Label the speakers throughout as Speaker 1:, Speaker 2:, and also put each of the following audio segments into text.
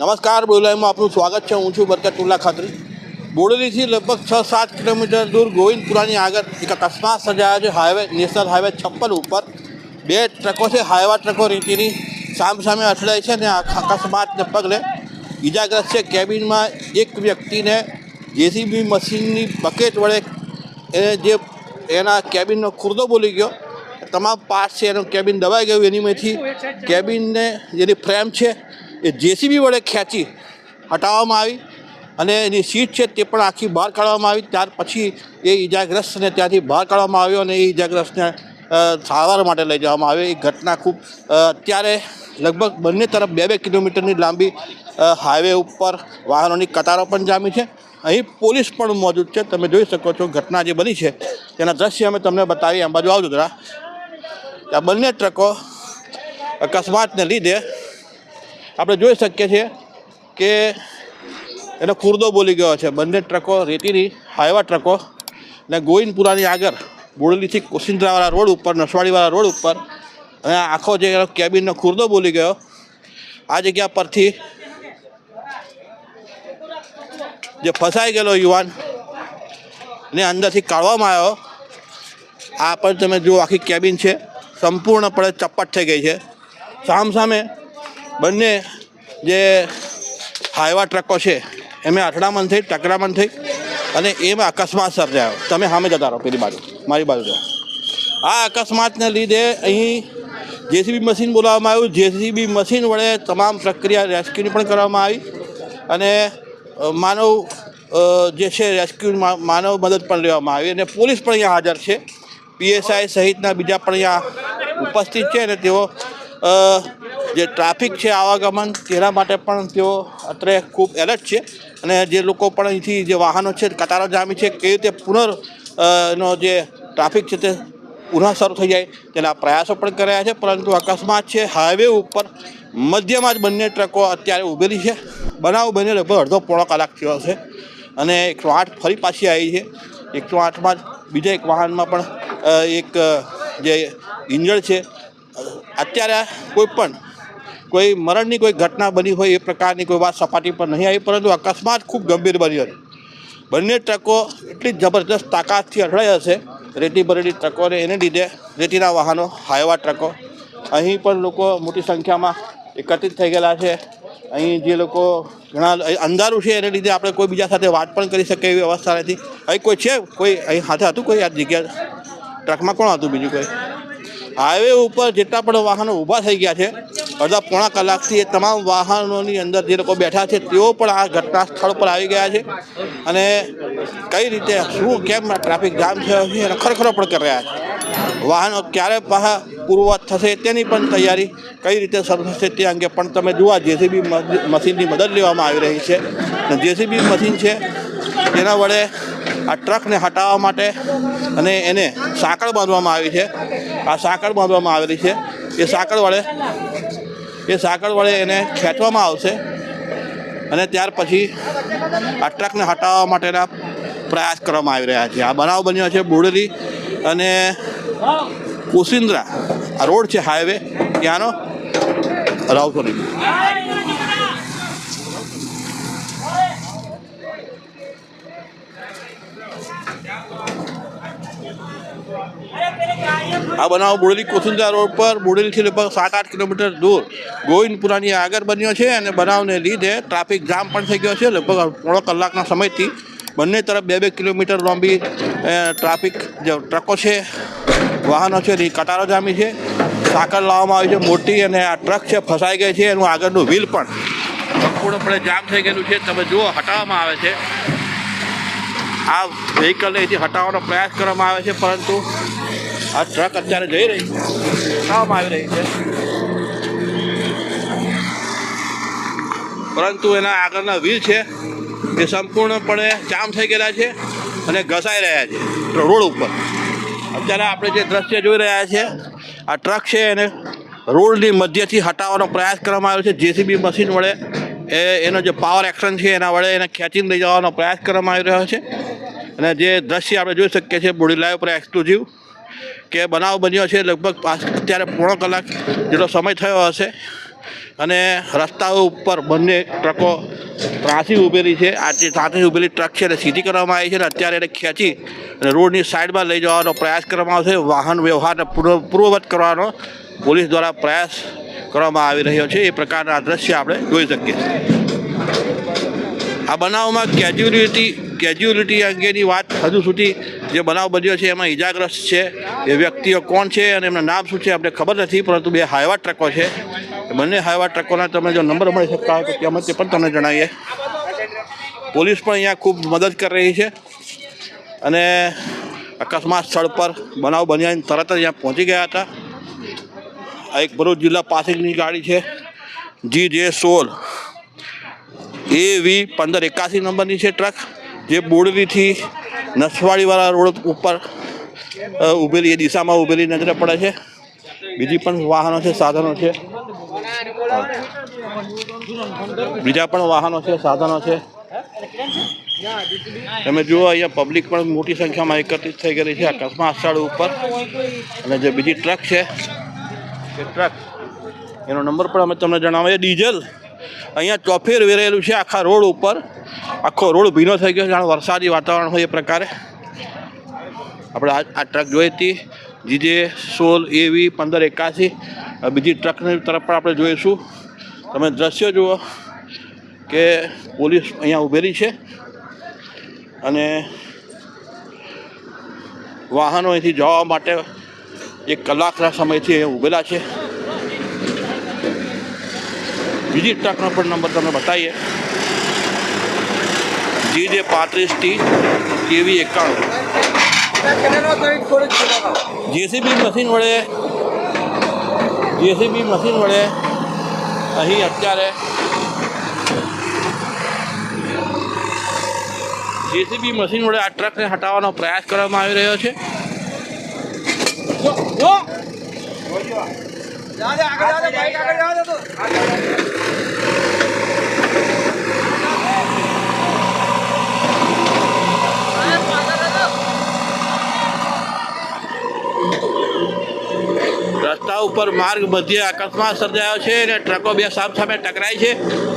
Speaker 1: નમસ્કાર બોલાઈમાં આપનું સ્વાગત છે. હું છું બરકતુલ્લા ખાતરી. બોડેલીથી લગભગ છ સાત કિલોમીટર દૂર ગોવિંદપુરાની આગળ એક અકસ્માત સર્જાયો છે. હાઈવે, નેશનલ હાઈવે છપ્પન ઉપર. બે ટ્રકો છે, હાઈવા ટ્રકો રીતિની સામ સામે અથડાય છે અને અકસ્માતને પગલે ઈજાગ્રસ્ત છે. કેબિનમાં એક વ્યક્તિને જેસીબી મશીનની બકેટ વડે એને જે એના કેબિનનો ખુરદો બોલી ગયો. તમામ પાર્ટ છે, એનું કેબિન દબાઈ ગયું. એનીમાંથી કેબિનને, જેની ફ્રેમ છે એ જેસીબી વડે ખેંચી હટાવવામાં આવી અને એની સીટ છે તે પણ આખી બહાર કાઢવામાં આવી. ત્યાર પછી એ ઈજાગ્રસ્તને ત્યાંથી બહાર કાઢવામાં આવ્યો અને એ ઈજાગ્રસ્તને સારવાર માટે લઈ જવામાં આવ્યો. એ ઘટના ખૂબ અત્યારે લગભગ બંને તરફ બે બે કિલોમીટરની લાંબી હાઈવે ઉપર વાહનોની કતારો પણ જામી છે. અહીં પોલીસ પણ મોજૂદ છે. તમે જોઈ શકો છો ઘટના જે બની છે તેના દ્રશ્ય અમે તમને બતાવી આ બાજુ આવજો જરા. આ બંને ટ્રકો અકસ્માતને લીધે આપણે જોઈ શકીએ છીએ કે એનો ખુરદો બોલી ગયો છે. બંને ટ્રકો, રેતીની હાઈવા ટ્રકો ને ગોવિંદપુરાની આગળ બોડલીથી કોશિંદ્રાવાળા રોડ ઉપર, નસવાડીવાળા રોડ ઉપર અને આખો જે એનો કેબિનનો ખુરદો બોલી ગયો. આ જગ્યા પરથી જે ફસાઈ ગયેલો યુવાન ને અંદરથી કાઢવામાં આવ્યો. આ પણ તમે જુઓ, આખી કેબિન છે. સંપૂર્ણપણે ચપ્પટ થઈ ગઈ છે. સામ સામે બંને જે હાઈવા ટ્રકો છે, એમાં અથડામણ થઈ, ટકરામણ થઈ અને એમાં અકસ્માત સર્જાયો. તમે સામે જતા રહો, પેલી બાજુ. મારી બાજુ જાઓ આ અકસ્માતને લીધે અહીં જેસીબી મશીન બોલાવવામાં આવ્યું. જેસીબી મશીન વડે તમામ પ્રક્રિયા રેસ્ક્યુની પણ કરવામાં આવી અને માનવ જે છે રેસ્ક્યુ માનવ મદદ પણ લેવામાં આવી અને પોલીસ પણ અહીંયા હાજર છે. પીએસઆઈ સહિતના બીજા પણ અહીંયા ઉપસ્થિત છે અને તેઓ જે ટ્રાફિક છે આવાગમન, તેના માટે પણ તેઓ અત્રે ખૂબ એલર્ટ છે. અને જે લોકો પણ અહીંથી જે વાહનો છે, કતારો જામી છે, કેવી રીતે પુનર નો જે ટ્રાફિક છે તે પુનઃ શરૂ થઈ જાય, તેના પ્રયાસો પણ કર્યા છે. પરંતુ અકસ્માત છે, હાઈવે ઉપર મધ્યમાં જ બંને ટ્રકો અત્યારે ઊભેલી છે. બનાવ બને લગભગ અડધો પોણો કલાક થયો છે અને એકસો આઠ ફરી પાછી આવી છે. એકસો આઠમાં જ બીજા એક વાહનમાં પણ એક જે ઇન્જર્ડ છે, અત્યારે કોઈ પણ કોઈ મરણની કોઈ ઘટના બની હોય એ પ્રકારની કોઈ વાત સપાટી પર નહીં આવી, પરંતુ અકસ્માત ખૂબ ગંભીર બની હતી બંને ટ્રકો એટલી જબરદસ્ત તાકાતથી અથડાઈ હશે રેતી ભરેલી ટ્રકોને એને લીધે રેતીના વાહનો, હાઈવા ટ્રકો, અહીં પણ લોકો મોટી સંખ્યામાં એકત્રિત થઈ ગયેલા છે. અહીં જે લોકો ઘણા અંધારું છે એને લીધે આપણે કોઈ બીજા સાથે વાત પણ કરી શકીએ એવી અવસ્થા નથી. અહીં કોઈ છે? કોઈ અહીં હાથે હતું કોઈ આ જગ્યા? ટ્રકમાં કોણ હતું બીજું કોઈ? હાઈવે ઉપર જેટલા પણ વાહનો ઊભા થઈ ગયા છે અડધા પોણા કલાકથી એ તમામ વાહનોની અંદર જે લોકો બેઠા છે, તેઓ પણ આ ઘટના સ્થળ પર આવી ગયા છે. અને કઈ રીતે, શું, કેમ ટ્રાફિક જામ થયો છે અને ખરખરો પણ કરી રહ્યા છે. વાહનો ક્યારે પાછા પૂર્વવત થશે, તેની પણ તૈયારી કઈ રીતે શરૂ થશે તે અંગે પણ તમે જોવા જેસીબી મશીનની મદદ લેવામાં આવી રહી છે. અને જેસીબી મશીન છે, તેના વડે આ ટ્રકને હટાવવા માટે અને એને સાંકળ બાંધવામાં આવી છે. આ સાંકળ બાંધવામાં આવેલી છે. એ સાંકળ વડે એ સાંકળ વડે એને ખેંચવામાં આવશે. અને ત્યાર પછી આ ટ્રકને હટાવવા માટેના પ્રયાસ કરવામાં આવી રહ્યા છે. આ બનાવ બન્યો છે બોડેલી અને કુસિન્દ્રા આ રોડ છે હાઈવે. ત્યાંનો રાવસોની આ બનાવ બોડેલી કોથુંદા રોડ પર બોડેલીથી લગભગ સાત, આઠ કિલોમીટર દૂર ગોવિંદપુરાની આગળ બન્યો છે અને બનાવને લીધે ટ્રાફિક જામ પણ થઈ ગયો છે. લગભગ પોણો કલાકના સમયથી બંને તરફ બે બે કિલોમીટર લાંબી ટ્રાફિક જે, ટ્રકો છે, વાહનો છે એ કટારો જામી છે. સાકર લાવવામાં આવી છે મોટી અને આ ટ્રક છે ફસાઈ ગઈ છે. એનું આગળનું વ્હીલ પણ સંપૂર્ણપણે જામ થઈ ગયેલું છે. તમે જુઓ, હટાવવામાં આવે છે. આ વ્હીકલને અહીંથી હટાવવાનો પ્રયાસ કરવામાં આવે છે, પરંતુ આ ટ્રક અત્યારે જઈ રહી છે. ખાવામાં આવી રહી છે. પરંતુ એના આગળના વ્હીલ છે, એ સંપૂર્ણપણે જામ થઈ ગયેલા છે અને ઘસાઈ રહ્યા છે, રોડ ઉપર. અત્યારે આપણે જે દ્રશ્ય જોઈ રહ્યા છે, આ ટ્રક છે એને રોડની મધ્યથી હટાવવાનો પ્રયાસ કરવામાં આવ્યો છે. જેસીબી મશીન વડે એ, એનો જે પાવર એક્શન છે એના વડે એને ખેંચીને લઈ જવાનો પ્રયાસ કરવામાં આવી રહ્યો છે. અને જે દ્રશ્ય આપણે જોઈ શકીએ છીએ, બોડી લાઈવ પર એક્સક્લુઝિવ કે બનાવ બન્યો છે લગભગ અત્યારે પોણો કલાક જેટલો સમય થયો હશે. અને રસ્તાઓ ઉપર બંને ટ્રકો ત્રાસી ઉભેલી છે. આ જે ત્રાસી ઉભેલી ટ્રક છે એને સીધી કરવામાં આવી છે અને અત્યારે એને ખેંચી અને રોડની સાઈડમાં લઈ જવાનો પ્રયાસ કરવામાં આવશે. વાહન વ્યવહારને પૂર્વ પૂર્વવત કરવાનો પોલીસ દ્વારા પ્રયાસ કરવામાં આવી રહ્યો છે. એ પ્રકારના દ્રશ્ય આપણે જોઈ શકીએ આ બનાવમાં કેજ્યુઅલિટી કેજ્યુલિટી અંગેની વાત હજુ સુધી જે બનાવ બન્યો છે એમાં ઈજાગ્રસ્ત છે. એ વ્યક્તિઓ કોણ છે અને એમના નામ શું છે આપણે ખબર નથી, પરંતુ બે હાઈવા ટ્રકો છે. બંને હાઈવા ટ્રકોના તમે જો નંબર મળી શકતા હોય તો ત્યાં તે પણ તમને જણાવીએ. પોલીસ પણ અહીંયા ખૂબ મદદ કરી રહી છે અને અકસ્માત સ્થળ પર બનાવ બન્યા તરત જ અહીંયા પહોંચી ગયા હતા. આ એક ભરૂચ જિલ્લા પાસેની ગાડી છે. જી જે સોળ. એ વી પંદર એકાસી નંબરની છે ટ્રક, જે બોડેલીથી નસવાડીવાળા રોડ ઉપર ઉભેલી, એ દિશામાં ઊભેલી નજરે પડે છે. બીજી પણ વાહનો છે, સાધનો છે. બીજા પણ વાહનો છે, સાધનો છે. તમે જુઓ, અહીંયા પબ્લિક પણ મોટી સંખ્યામાં એકત્રિત થઈ ગયેલી છે અકસ્માત સ્થળ ઉપર. અને જે બીજી ટ્રક છે, એ ટ્રક, એનો નંબર પણ અમે તમને જણાવીએ, ડીઝલ. અહીંયા ચોફેર વેરેલું છે આખા રોડ ઉપર. આખો રોડ ભીનો થઈ ગયો છે. જાણે વરસાદી વાતાવરણ હોય એ પ્રકારે. આપણે આ ટ્રક જોઈ હતી. જીજે, સોલ, એવી, પંદર, એકાસી. બીજી ટ્રકની તરફ પણ આપણે જોઈશું. તમે દ્રશ્ય જુઓ કે પોલીસ અહીંયા ઉભેલી છે. અને વાહનો અહીંથી જવા માટે એક કલાકના સમયથી અહીંયા ઉભેલા છે. બીજી ટ્રકનો પણ નંબર તમને બતાવીએ. જી જે પાંત્રીસ ટી કેવી એકાણું. જેસીબી મશીન વડે, જેસીબી મશીન વડે અહીં અત્યારે જેસીબી મશીન વડે આ ટ્રકને હટાવવાનો પ્રયાસ કરવામાં આવી રહ્યો છે. રસ્તા ઉપર માર્ગ મધ્યે અકસ્માત સર્જાયો છે અને ટ્રકો બે સામ સામે ટકરાઈ છે.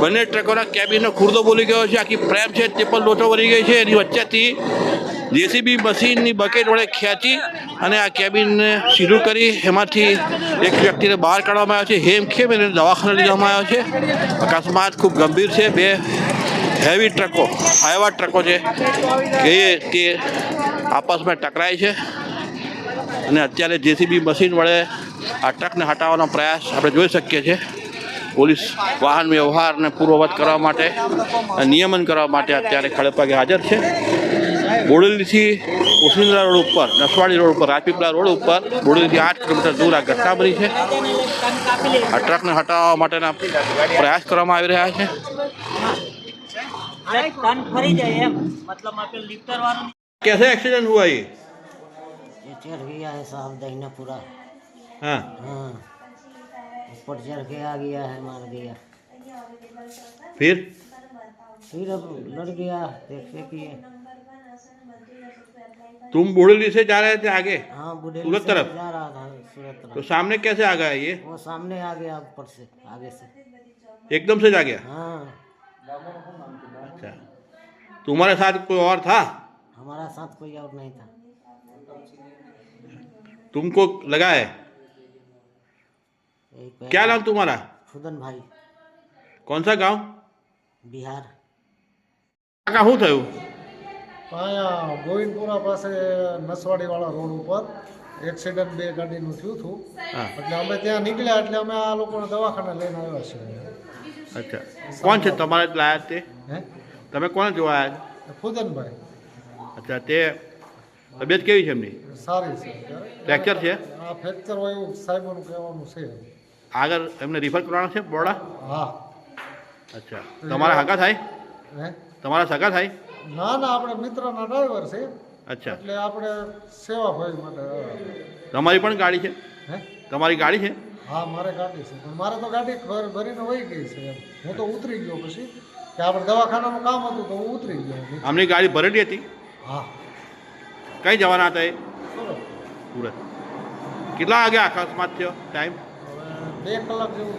Speaker 1: બંને ટ્રકોના કેબિનનો ખુરદો બોલી ગયો છે. આખી ફ્રેમ છે, તે પણ લોટો વળી ગઈ છે. એની વચ્ચેથી જેસીબી મશીનની બકેટ વડે ખેંચી અને આ કેબિનને સીધું કરી એમાંથી એક વ્યક્તિને બહાર કાઢવામાં આવ્યો છે. હેમખેમ એને દવાખાને લીધવામાં આવ્યો છે. અકસ્માત ખૂબ ગંભીર છે. બે હેવી ટ્રકો હાઈવા ટ્રકો છે. કે તે આપસમાં ટકરાય છે. અને અત્યારે જેસીબી મશીન વડે આ ટ્રકને હટાવવાનો પ્રયાસ આપણે જોઈ શકીએ છીએ પોલીસ વાહન વ્યવહારને પૂર્વવત કરવા માટે અને નિયમન કરવા માટે અત્યારે ખડેપગે હાજર છે બોડેલીથી ઓસિંદ્રા રોડ ઉપર નસવાડી રોડ ઉપર રાજપીપળા રોડ ઉપર બોડેલીથી આઠ કિલોમીટર દૂર આ ઘટના બની છે આ ટ્રકને હટાવવા માટેના પ્રયાસ કરવામાં આવી રહ્યા છે
Speaker 2: અરે ટન ફરી જાય એમ મતલબ આપણે લિફ્ટર વાળું
Speaker 1: कैसे एक्सीडेंट हुआ ये
Speaker 2: ये चढ़ गया है साहब दहीना पूरा
Speaker 1: हाँ।
Speaker 2: हाँ। ऊपर चढ़ के आ गया है मार दिया
Speaker 1: फिर?
Speaker 2: फिर अब लड़ गया देखते कि
Speaker 1: तुम बोड़ेली से जा रहे थे आगे?
Speaker 2: हाँ
Speaker 1: सूरत तरफ़?
Speaker 2: जा रहा था सूरत
Speaker 1: तो सामने कैसे आ गया ये?
Speaker 2: वो सामने आ गया ऊपर से आगे से।
Speaker 1: एकदम से जा गया?
Speaker 2: हाँ।
Speaker 1: अच्छा। तुम्हारे साथ कोई और था?
Speaker 2: हमारा साथ कोई और नहीं था।
Speaker 1: तुमको लगा है
Speaker 2: यही पे-
Speaker 1: क्या नाम तुम्हारा
Speaker 2: फुदन भाई
Speaker 1: कौन सा गांव
Speaker 2: बिहार
Speaker 1: કાકા શું થયું
Speaker 3: અહીંયા ગોવિંદપુરા પાસે નસવાડીવાળા રોડ ઉપર એક્સિડન્ટ બે ગાડીનું થયું હતું
Speaker 1: હા
Speaker 3: એટલે અમે ત્યાં નીકળ્યા એટલે અમે આ લોકોને દવાખાને લઈને આવ્યા છીએ
Speaker 1: અચ્છા કોણ છે તમારે જ લાયા તે
Speaker 3: હે
Speaker 1: તમે કોને જોવા આવ્યા
Speaker 3: ફુદનભાઈ
Speaker 1: અચ્છા તે તબિયત કેવી છે એમની?
Speaker 3: સારી છે
Speaker 1: ફ્રેક્ચર છે?
Speaker 3: આ ફ્રેક્ચર હોય એવું સાહેબોનું કહેવાનું છે.
Speaker 1: આગળ એમને રિફર કરવાના છે બોડા
Speaker 3: હા.
Speaker 1: અચ્છા. તમારા હકા થાય?
Speaker 3: હે?
Speaker 1: તમારા સગા થાય?
Speaker 3: ના ના આપણે મિત્રના ડ્રાઈવર છે.
Speaker 1: અચ્છા.
Speaker 3: એટલે આપણે સેવા ભાઈ માટે.
Speaker 1: તમારી પણ ગાડી છે?
Speaker 3: હે?
Speaker 1: તમારી ગાડી છે?
Speaker 3: હા મારે ગાડી છે. પણ મારે તો ગાડી ભર- ભરીને વહી ગઈ છે હું તો ઉતરી ગયો પછી. કે આપણે દવાખાનાનું કામ હતું તો હું ઉતરી ગયો.
Speaker 1: આમની ગાડી ભરેલી હતી?
Speaker 3: હા.
Speaker 1: કઈ જવાના હતા એ? સુરત. કેટલા વાગે અકસ્માત થયો ટાઈમ
Speaker 3: બે કલાક જેવું